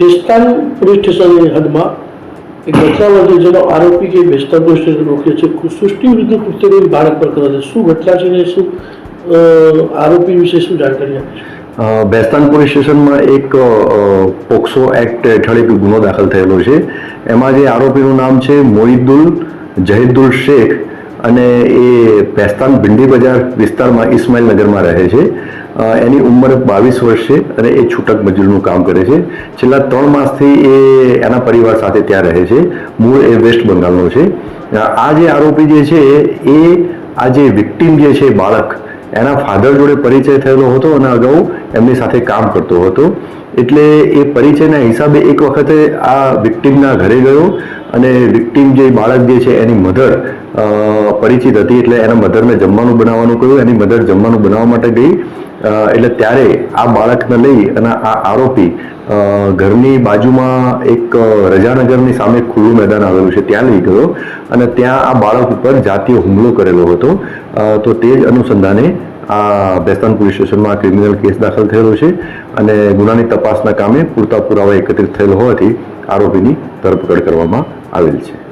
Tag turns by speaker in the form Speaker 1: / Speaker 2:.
Speaker 1: Bhestan police સ્ટેશનની હદમાં એક ઘટના બની જેનો આરોપી જે ભેસ્તાન પોલીસ સ્ટેશન રોકે છે. સૃષ્ટિ વિરુદ્ધ કૃત્ય ભારત પર કરે છે. શું ઘટના છે ને શું આરોપી વિશે શું જાણકારી આપી છે?
Speaker 2: બેસ્તાન પોલીસ સ્ટેશનમાં એક પોક્સો એક્ટ હેઠળ એક ગુનો દાખલ થયેલો છે. એમાં જે આરોપીનું નામ છે મોહિદુલ જહીદુલ શેખ. અને એ પેસ્તાન ભિંડી બજાર વિસ્તારમાં ઇસ્માઇલ નગરમાં રહે છે. એની ઉંમર બાવીસ વર્ષ છે અને એ છૂટક મજૂરનું કામ કરે છે. છેલ્લા ત્રણ માસથી એ એના પરિવાર સાથે ત્યાં રહે છે. મૂળ એ વેસ્ટ બંગાળનો છે. આ જે આરોપી જે છે, એ આ જે વિક્ટીમ જે છે બાળક એના ફાધર જોડે પરિચય થયેલો હતો અને અગાઉ એમની સાથે કામ કરતો હતો. એટલે એ પરિચયના હિસાબે એક વખતે આ વિક્ટીમના ઘરે ગયો અને વિક્ટીમ જે બાળક જે છે એની મધર પરિચિત હતી એટલે એના મધરને જમવાનું બનાવવાનું કહ્યું. એની મધર જમવાનું બનાવવા માટે ગઈ એટલે ત્યારે આ બાળકને લઈ અને આ આરોપી ઘરની બાજુમાં એક રજાનગરની સામે ખુલ્લું મેદાન આવેલું છે, ત્યાં લઈ ગયો અને ત્યાં આ બાળક ઉપર જાતીય હુમલો કરેલો હતો. તો તે જ અનુસંધાને આ બેસ્તાન પોલીસ સ્ટેશનમાં ક્રિમિનલ કેસ દાખલ થયેલો છે અને ગુનાની તપાસના કામે પૂરતા પુરાવા એકત્રિત થયેલ હોવાથી આરોપીની ધરપકડ કરવામાં આવેલ છે.